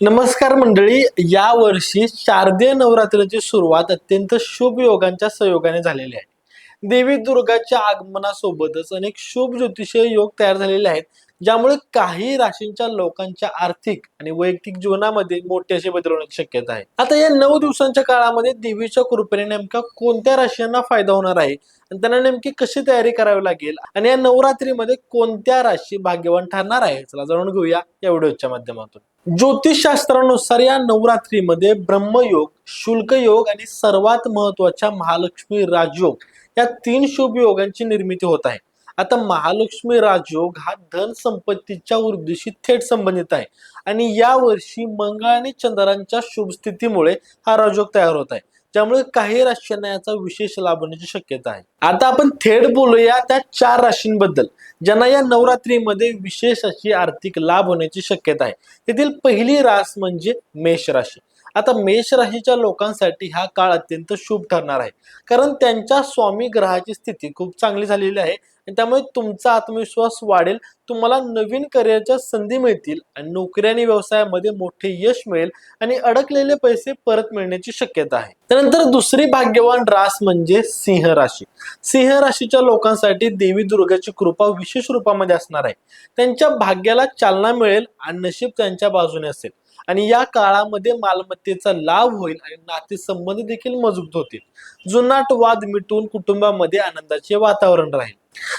नमस्कार मंडळी या वर्षी शारदीय नवरात्रीची सुरुवात अत्यंत शुभ योगांच्या सहयोगाने झालेली आहे. देवी दुर्गाच्या आगमनासोबतच अनेक शुभ ज्योतिषीय योग तयार झालेले आहेत ज्यामुळे काही राशींच्या लोकांच्या आर्थिक आणि वैयक्तिक जीवनामध्ये मोठे असे बदल होण्याची शक्यता आहे. आता या नऊ दिवसांच्या काळामध्ये देवीच्या कृपेने नेमका कोणत्या राशींना फायदा होणार आहे आणि त्यांना नेमकी कशी तयारी करावी लागेल आणि या नवरात्रीमध्ये कोणत्या राशी भाग्यवान ठरणार आहे चला जाणून घेऊया या व्हिडिओच्या माध्यमातून. ज्योतिषशास्त्रानुसार या नवरात्रीमध्ये ब्रह्मयोग शुल्क योग आणि सर्वात महत्त्वाच्या महालक्ष्मी राजयोग या तीन शुभ योगांची निर्मिती होत आहे. आता महालक्ष्मी राजयोग हा धन संपत्तीच्या वृद्धीशी थेट संबंधित आहे आणि या वर्षी मंगळ आणि चंद्रांच्या शुभ स्थितीमुळे हा राजयोग तयार होत आहे. त्यामुळे काही राशींना याचा विशेष लाभ होण्याची शक्यता आहे. आता आपण थेट बोलूया त्या चार राशींबद्दल ज्यांना या नवरात्रीमध्ये विशेष अशी आर्थिक लाभ होण्याची शक्यता आहे. तेथील पहिली रास म्हणजे मेष राशी. आता मेष राशीच्या लोकांसाठी हा काळ अत्यंत शुभ ठरणार आहे. कारण त्यांच्या स्वामी ग्रहाची स्थिती खूप चांगली झालेली आहे आणि त्यामुळे तुमचा आत्मविश्वास वाढेल तुम्हाला नवीन करिअरच्या संधी मिळतील आणि नोकरी आणि व्यवसायामध्ये मोठे यश मिळेल आणि अडकलेले पैसे परत मिळण्याची शक्यता आहे. त्यानंतर दुसरी भाग्यवान रास म्हणजे सिंह राशी सिंह राशीच्या लोकांसाठी देवी दुर्गाची कृपा विशेष रूपामध्ये असणार आहे. त्यांच्या भाग्याला चालना मिळेल आणि नशीब त्यांच्या बाजूने असेल. आणि या काळामध्ये मालमत्तेचा लाभ होईल आणि नातेसंबंध देखील मजबूत होतील. जुनाट वाद मिटून कुटुंबामध्ये आनंदाचे वातावरण राहील.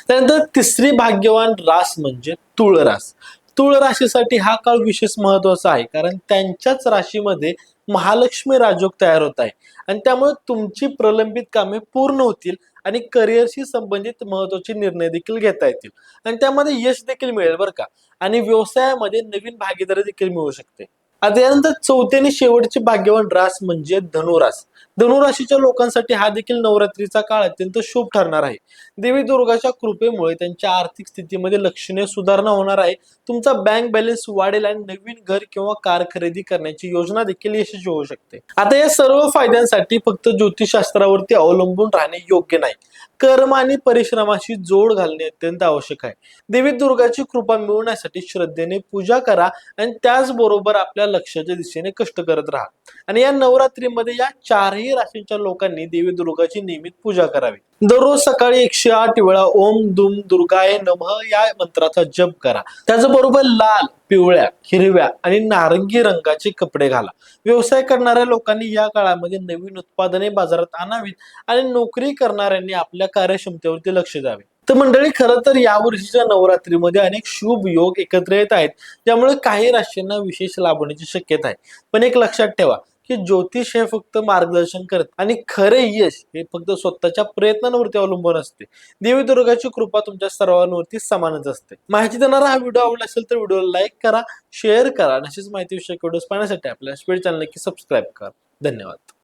त्यानंतर तिसरी भाग्यवान रास म्हणजे तुळ रास तुळ राशीसाठी हा काळ विशेष महत्त्वाचा आहे कारण त्यांच्याच राशीमध्ये महालक्ष्मी राजयोग तयार होत आहे. आणि त्यामुळे तुमची प्रलंबित कामे पूर्ण होतील आणि करिअरशी संबंधित महत्त्वाचे निर्णय देखील घेता येतील. आणि त्यामध्ये यश देखील मिळेल बरं का. आणि व्यवसायामध्ये नवीन भागीदारी देखील मिळू शकते. आता यानंतर आणि शेवटची भाग्यवान रास म्हणजे धनुरास. धनुराशीच्या लोकांसाठी हा देखील नवरात्रीचा काळ अत्यंत शुभ ठरणार आहे. देवी दुर्गाच्या कृपेमुळे त्यांच्या आर्थिक स्थितीमध्ये लक्षणीय सुधारणा होणार आहे. तुमचा बँक बॅलन्स वाढेल आणि नवीन घर किंवा कार खरेदी करण्याची योजना देखील यशस्वी होऊ शकते. आता या सर्व फायद्यांसाठी फक्त ज्योतिषशास्त्रावरती अवलंबून राहणे योग्य नाही. कर्म आणि परिश्रमाशी जोड घालणे अत्यंत आवश्यक आहे. देवी दुर्गाची कृपा मिळवण्यासाठी श्रद्धेने पूजा करा आणि त्याचबरोबर आपल्या लक्ष्याच्या दिशेने कष्ट करत राहा. आणि या नवरात्रीमध्ये या चारही राशींच्या लोकांनी देवी दुर्गाची नियमित पूजा करावी. दररोज सकाळी एकशे आठ वेळा ओम दुम दुर्गाय नमः या मंत्राचा जप करा. त्याचबरोबर लाल पिवळ्या हिरव्या आणि नारंगी रंगाचे कपडे घाला. व्यवसाय करणाऱ्या लोकांनी या काळामध्ये नवीन उत्पादने बाजारात आणावीत आणि नोकरी करणाऱ्यांनी आपल्या कार्यक्षमतेवरती लक्ष द्यावे. तर मंडळी खरं तर यावर्षीच्या नवरात्रीमध्ये अनेक शुभ योग एकत्र येत आहेत त्यामुळे काही राशींना विशेष लाभण्याची शक्यता आहे. पण एक लक्षात ठेवा की ज्योतिष हे फक्त मार्गदर्शन करत आणि खरे यश हे फक्त स्वतःच्या प्रयत्नांवरती अवलंबून असते. देवी दुर्गाची कृपा तुमच्या सर्वांवरती समानच असते. माहिती देणारा हा व्हिडिओ आवडला असेल तर व्हिडिओला लाईक करा शेअर करा आणि अशीच माहिती विषयक व्हिडिओज पाहण्यासाठी आपल्या स्पीड चॅनल नक्की सबस्क्राईब करा. धन्यवाद.